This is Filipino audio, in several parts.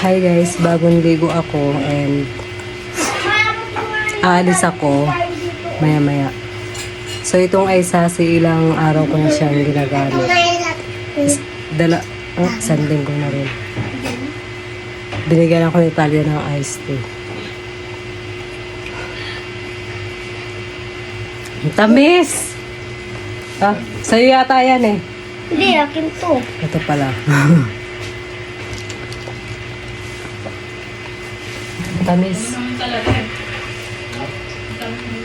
Hi guys, bagong ligo ako and aalis ako maya maya. So itong ay sasi ilang araw ko na siyang ginagamit. Dala, oh, isang linggo na rin. Binigyan ako ni Talia ng iced tea. Tamis! Ah, sa'yo yata yan eh. Hindi, akin to. Ito pala. Tamis.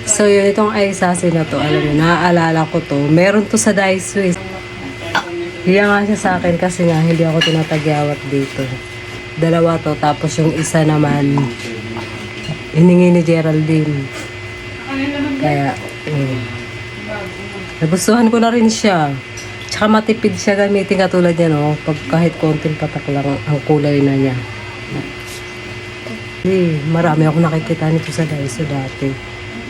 So yun, itong ice na to, alam mo, naaalala ko to. Meron to sa Daiso eh. Hiya nga siya sa akin kasi nga hindi ako tinatagyawat dito. Dalawa to, tapos yung isa naman, hiningi ni Geraldine. Kaya, mm. Nagustuhan ko na rin siya. Tsaka matipid siya gamitin katulad niya, no? Pag kahit konting patak lang ang kulay na niya. Eh, marami ako nakikita nito sa Daiso dati.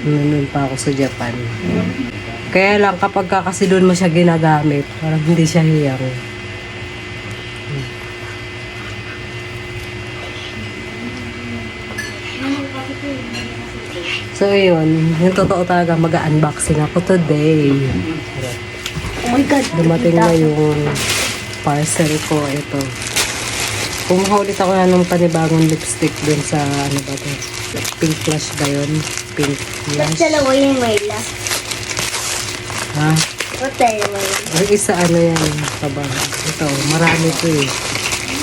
Noon noon pa ako sa Japan. Kaya lang kapag ka kasi doon mo siya ginagamit, parang hindi siya hiyang. So yun, yung totoo talaga mag-unboxing ako today. Oh my God. Dumating na yung parcel ko. Ito. Kumuha ulit ako na ng panibagong lipstick dun sa ano ba to? Pink flush ba yun? Pink Ba't flush. dalawa yung may last? Ha? Ba't dalawa yun? Ang isa ano yan? Taba. Ito, marami to eh.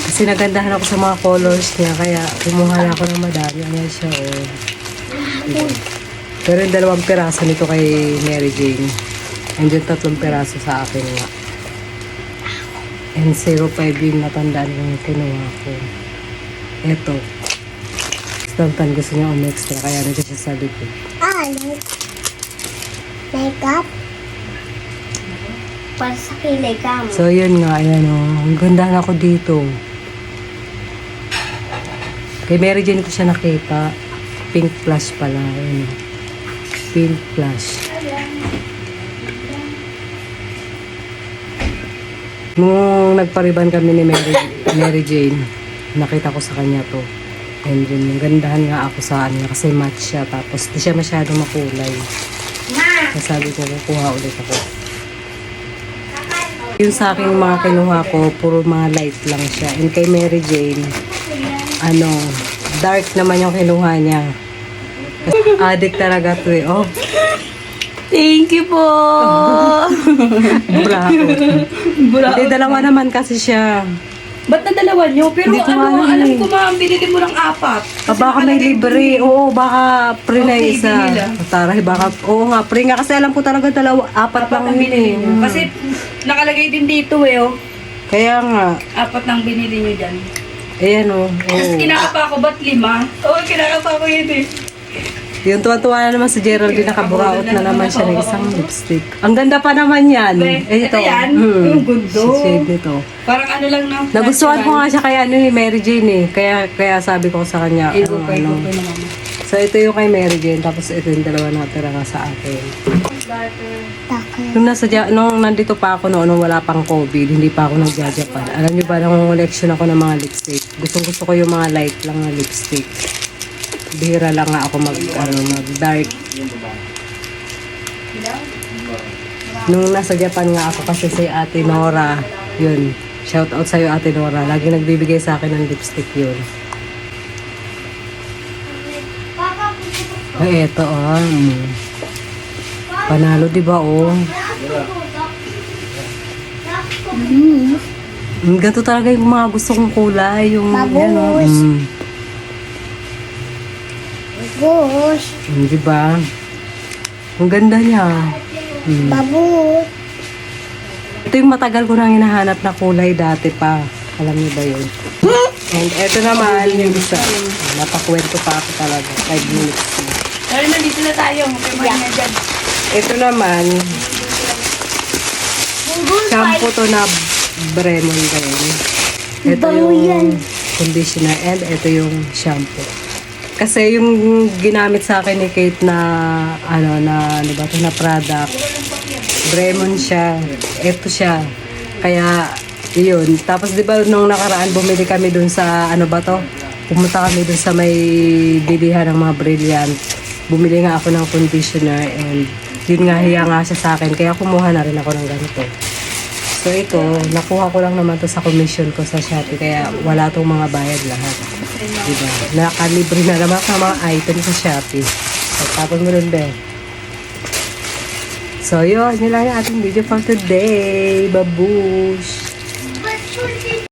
Kasi nagandahan ako sa mga colors niya. Kaya kumuha na ako ng madami. Ayan siya oh. Pero yung dalawang piraso nito kay Mary Jane. And yung tatlong piraso sa akin nga. And 05 yung natandaan yung kinuha ko. Ito. Stantan gusto niya umextra kaya nandito siya sa likod. Ah, like, makeup? Para sa kilay ka mo. So yun nga, ayan o. Ang ganda na ako dito. Kay Mary Jane ko siya nakita. Pink flash pala. Ayan. Pink flash. Nung nagpariban kami ni Mary, Mary Jane, nakita ko sa kanya to. And yun, yung gandahan nga ako sa kanya kasi match siya. Tapos di siya masyado makulay. Kaya sabi ko, kukuha ulit ako. Yung sa akin mga kinuha ko, puro mga light lang siya. And kay Mary Jane, ano, dark naman yung kinuha niya. Addict talaga to eh. Oh, Thank you po! bravo. Bura. Hindi, dalawa naman kasi siya. Ba't na dalawa nyo? Pero Hindi ko ano, alam alam eh. ko ma, binili mo ng apat. Ah, baka may libre. Oo, baka pre na Okay, isa. binila. Taray, baka, oo nga, pre nga. Kasi alam ko talaga dalawa, apat, Apat lang ang yun binili eh. nyo. Kasi nakalagay din dito eh, oh. Kaya nga, Apat nang binili nyo dyan. ayan o. Tapos Oh, kinakapa ko, ba't lima? Oo, kinakapa ko yun eh. Yung tuwa-tuwa na naman si Geraldine, nakaburaot na naman siya ng isang lipstick. Ang ganda pa naman yan. Eh, ito yan? Mm, Ang gundo. si shade nito. Parang ano lang na. Nagustuhan ko nga siya kay ano ni Mary Jane eh. Kaya kaya sabi ko sa kanya, Igo ano, ano. So ito yung kay Mary Jane, tapos ito yung dalawa na tira nga sa akin. Nung nasa Ja- nung nandito pa ako noon, nung wala pang COVID, hindi pa ako nagja-Japan. Alam niyo ba, nang collection ako ng mga lipstick. Gustong gusto ko yung mga light lang na lipstick. Bihira lang nga ako mag, ano, mag dark. Nung nasa Japan nga ako kasi si Ate Nora, yun, shout out sa'yo Ate Nora, lagi nagbibigay sa akin ng lipstick yun. Ay, eto ah. mm. Panalo, di ba oh? Mm, ganito talaga yung mga gusto kong kulay. Yung, yan, oh. Mm, Bagus. mm, di ba? Ang ganda niya. Mm. Bagus. Ito yung matagal ko nang hinahanap na kulay dati pa. Alam niyo ba yun? And eto naman yung isa. Napakwento pa ako talaga. 5 minutes na. Pero nandito na tayo. Kaya yeah. dyan. Ito naman, shampoo to na Bremon? Ito yung conditioner and ito yung shampoo. Kasi yung ginamit sa akin ni Kate na ano na ano ba to na product Bremon siya. Ito siya. Kaya Iyon. Tapos di ba nung nakaraan bumili kami dun sa ano ba to? Pumunta kami dun sa may bilihan ng mga brilliant. Bumili nga ako ng conditioner and yun nga hiya nga siya sa akin. Kaya kumuha na rin ako ng ganito. So ito, nakuha ko lang naman to sa commission ko sa Shopee. Kaya wala tong mga bayad lahat. Diba? Nakalibre na naman sa mga item sa Shopee. So, tapos mo nun, Bel. So, yun. Yun lang yung ating video for today. Babush! But